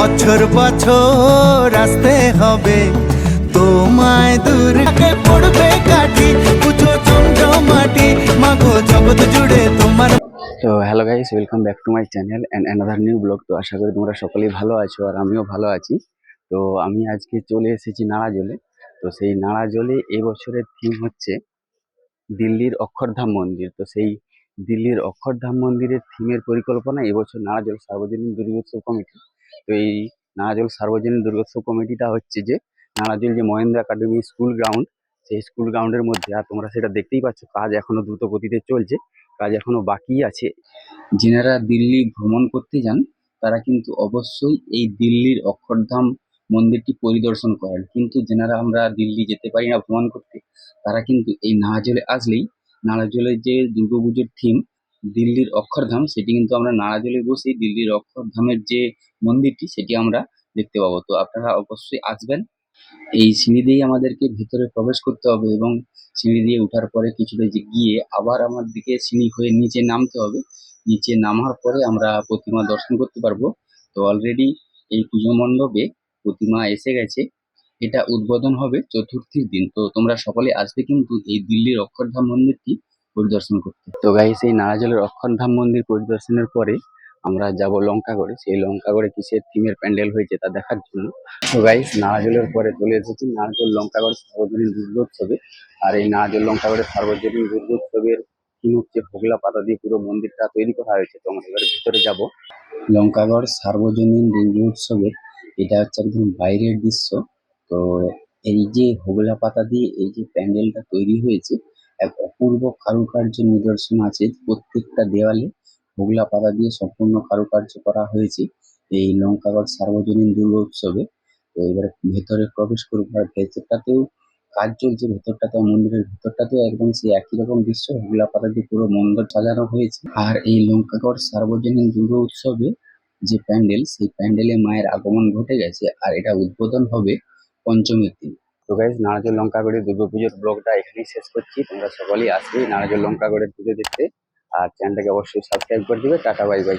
বছর বছর আসতে হবে। তোমায় দূর আগে পড়বে কাঠি পুজো চন্দ্রমাটি মাগো জগৎ জুড়ে তোমার তো hello guys welcome back to my channel and another new vlog তো আশা করি তোমরা সকলেই ভালো আছো আর আমিও ভালো আছি। তো আমি আজকে চলে এসেছি নাড়াজলে তো সেই নাড়াজলে এই বছরের থিম হচ্ছে দিল্লির অক্ষরধাম মন্দির। তো সেই দিল্লির অক্ষরধাম মন্দিরের থিমের পরিকল্পনা এবছর নাড়াজল সার্বজনীন দুর্গোৎসব কমিটি তো এই নাড়াজল সার্বজনীন দুর্গোৎসব কমিটিটা হচ্ছে যে নাড়াজল যে মহেন্দ্র একাডেমি স্কুল গ্রাউন্ড, সেই স্কুল গ্রাউন্ডের মধ্যে, আর তোমরা সেটা দেখতেই পাচ্ছ, কাজ এখনও দ্রুত গতিতে চলছে, কাজ এখনও বাকি আছে। যেনারা দিল্লি ভ্রমণ করতে যান, তারা কিন্তু অবশ্যই এই দিল্লির অক্ষরধাম মন্দিরটি পরিদর্শন করেন। কিন্তু যেনারা আমরা দিল্লি যেতে পারি না ভ্রমণ করতে, তারা কিন্তু এই নাড়াজলে আসলেই নাড়াজলের যে দুর্গাপুজোর থিম দিল্লির অক্ষরধাম, সেটি কিন্তু আমরা নাড়াজলে বসেই দিল্লির অক্ষরধামের যে মন্দিরটি, সেটি আমরা দেখতে পাবো। তো আপনারা অবশ্যই আসবেন। এই সিঁড়ি দিয়েই আমাদেরকে ভেতরে প্রবেশ করতে হবে এবং সিঁড়ি দিয়ে ওঠার পরে কিছুটা গিয়ে আবার আমার দিকে সিঁড়ি হয়ে নিচে নামতে হবে। নিচে নামার পরে আমরা প্রতিমা দর্শন করতে পারব। তো অলরেডি এই পুজো মণ্ডপে প্রতিমা এসে গেছে। এটা উদ্বোধন হবে চতুর্থীর দিন। তো তোমরা সকলে আসবে কিন্তু এই দিল্লির অক্ষরধাম মন্দিরটি পরিদর্শন করতে। তো গাই সেই নারাজলের অক্ষরধাম মন্দির পরিদর্শনের পরে আমরা যাব লঙ্কাগড়ে। সেই লঙ্কাগড়ে কিসের থিমের প্যান্ডেল হয়েছে তা দেখার জন্য। তো গাইস নারাজলের পরে চলে এসেছি নারাজল লঙ্কাগড় সার্বজনীন দুর্গোৎসবে। আর এই নারাজল লঙ্কাগড়ের সার্বজনীন দুর্গোৎসবের থিম হচ্ছে হোগলা পাতা দিয়ে পুরো মন্দিরটা তৈরি করা হয়েছে। তো আমরা এবার ভিতরে যাব। লঙ্কাগড় সার্বজনীন দুর্গোৎসবের এটা হচ্ছে একদম বাইরের দৃশ্য। তো এই যে হোগলা পাতা দিয়ে এই যে প্যান্ডেলটা তৈরি হয়েছে এক অপূর্ব কারুকার্য নিদর্শন আছে। প্রত্যেকটা দেওয়ালে হোগলা পাতা দিয়ে সম্পূর্ণ কারুকার্য করা হয়েছে এই লঙ্কাগড় সার্বজনীন দুর্গোৎসবে। তো এবারে ভেতরে প্রবেশ করব আর ভেতরটাতেও কাজ চলছে ভেতরটাতে, মন্দিরের ভেতরটাতেও একদম সেই একই রকম দৃশ্য হোগলা পাতা দিয়ে পুরো মন্দির সাজানো হয়েছে। আর এই লঙ্কাগড় সার্বজনীন দুর্গা উৎসবে যে প্যান্ডেল, সেই প্যান্ডেলে মায়ের আগমন ঘটে গেছে আর এটা উদ্বোধন হবে পঞ্চমীর দিন। তো গাইজ নারাজল লঙ্কাগড়ের দুর্গাপুজোর ব্লগটা এখানেই শেষ করছি। তোমরা সকলেই আসবে লঙ্কা লঙ্কাগড়ের পুজো দেখতে। আর চ্যানেলটাকে অবশ্যই সাবস্ক্রাইব করে দিবে। Tata bye bye